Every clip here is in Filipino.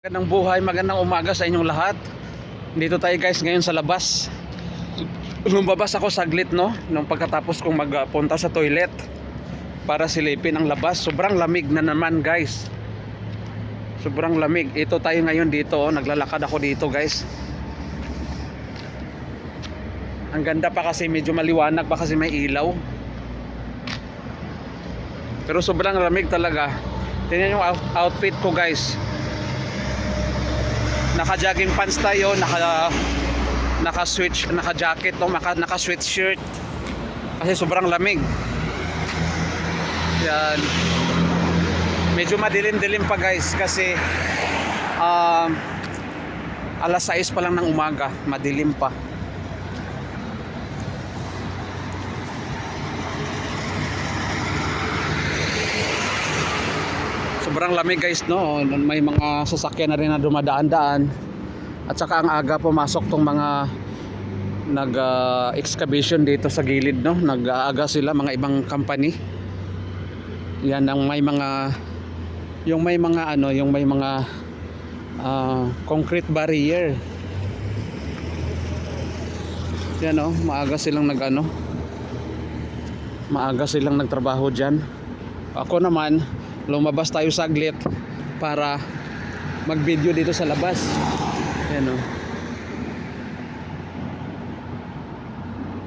Magandang buhay, magandang umaga sa inyong lahat. Dito tayo guys ngayon sa labas. Lumabas ako saglit no, nung pagkatapos kong magpunta sa toilet para silipin ang labas. Sobrang lamig na naman guys. Sobrang lamig. Ito tayo ngayon dito, oh. naglalakad ako dito guys. Ang ganda pa kasi medyo maliwanag pa kasi may ilaw. Pero sobrang lamig talaga. Tingnan yung out- outfit ko guys naka jogging pants tayo naka naka switch naka jacket no naka, naka sweatshirt kasi sobrang lamig. Yan. Medyo madilim-dilim pa guys kasi um, alas 6 pa lang ng umaga madilim pa sobrang lamig guys no? May mga sasakyan na rin na dumadaan-daan. At saka ang aga pumasok tong mga nag ah, excavation dito sa gilid no? Nag-aaga sila mga ibang company. Yan ang may mga yung may mga ano yung may mga ah, concrete barrier. Yan oh maaga silang nag ano? Maaga silang nagtrabaho dyan. Ako naman lumabas tayo saglit para mag video dito sa labas. Yan o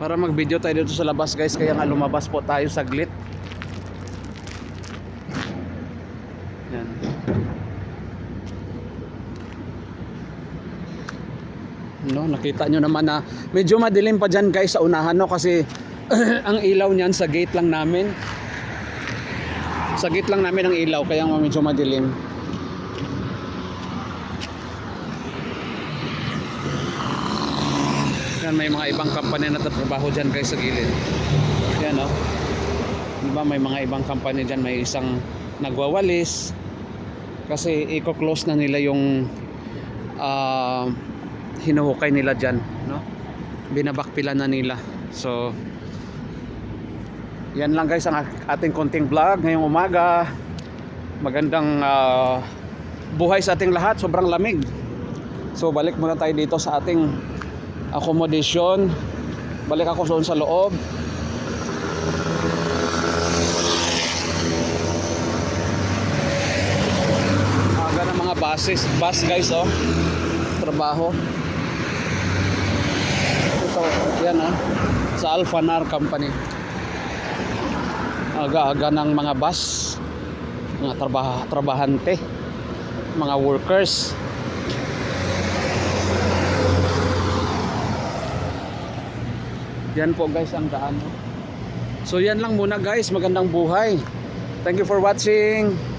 para mag video tayo dito sa labas guys kaya nga lumabas po tayo saglit. Yan no nakita nyo naman na medyo madilim pa dyan guys sa unahan no? Kasi ang ilaw niyan sa gate lang namin sa gate lang namin ang ilaw kaya medyo madilim. Yan may mga ibang company na tatrabaho dyan guys sa gilid. Yan o diba may mga ibang company dyan may isang nagwawalis. Kasi i-close na nila yung ah, hinuhukay nila dyan no? binabakpila na nila. So yan lang guys ang ating konting vlog ngayong umaga. Magandang ah, buhay sa ating lahat. Sobrang lamig. So balik muna tayo dito sa ating accommodation. Balik ako doon sa loob. Aga ng mga buses. Bus guys oh. Trabaho. Ito yan ah sa Alfanar Company aga-aga ng mga bus mga trabaha, trabahante mga workers. Yan po guys ang daan. So yan lang muna guys. Magandang buhay. Thank you for watching